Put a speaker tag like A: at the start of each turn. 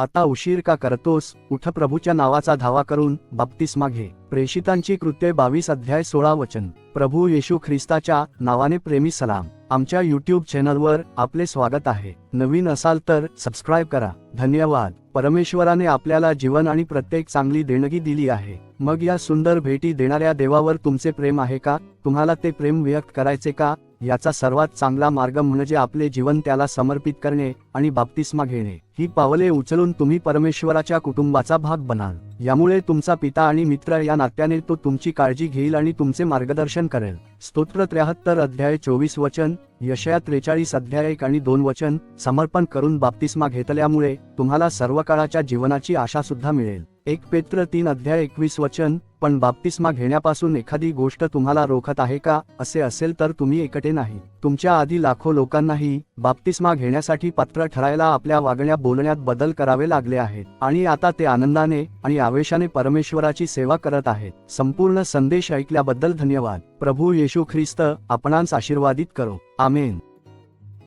A: आता उशीर का करतोस? उठ प्रभूच्या नावाचा धावा करून बाप्तिस्मा घे प्रेषितांची कृत्ये बावीस अध्याय सोळा वचन. प्रभू येशू ख्रिस्ताच्या नावाने प्रेमी सलाम. आमच्या युट्यूब चॅनलवर आपले स्वागत आहे. नवीन असाल तर सबस्क्राईब करा. धन्यवाद. परमेश्वराने आपल्याला जीवन आणि प्रत्येक चांगली देणगी दिली आहे. मग या सुंदर भेटी देणाऱ्या देवावर तुमचे प्रेम आहे का? तुम्हाला ते प्रेम व्यक्त करायचे का? याचा सर्वात चांगला मार्ग म्हणजे आपले जीवन त्याला समर्पित करणे आणि बाप्तिस्मा घेणे. ही पावले उचलून तुम्ही परमेश्वराच्या कुटुंबाचा भाग बनाल. यामुळे तुमचा पिता आणि मित्र या नात्याने तो तुमची काळजी घेईल आणि तुमचे मार्गदर्शन करेल. स्तोत्र त्र्याहत्तर अध्याय चोवीस वचन यशया त्रेचाळीस अध्याय एक आणि दोन वचन समर्पण करून बाप्तिस्मा घेतल्यामुळे तुम्हाला सर्व काळाच्या जीवनाची आशा सुद्धा मिळेल. एक पेत्र तीन अध्याय एकवीस वचन पण बाप्तिस्मा घेण्यापासून एखादी गोष्ट तुम्हाला रोखत आहे का? असे असेल तर तुम्ही एकटे नाही. तुमच्या आधी लाखो लोकांनाही बाप्तिस्मा घेण्यासाठी पात्र ठरायला आपल्या वागण्या बोलण्यात बदल करावे लागले आहेत. आणि आता ते आनंदाने आणि आवेशाने परमेश्वराची सेवा करत आहेत. संपूर्ण संदेश ऐकल्याबद्दल धन्यवाद. प्रभू येशू ख्रिस्त आपणांस आशीर्वादित करो. आमेन.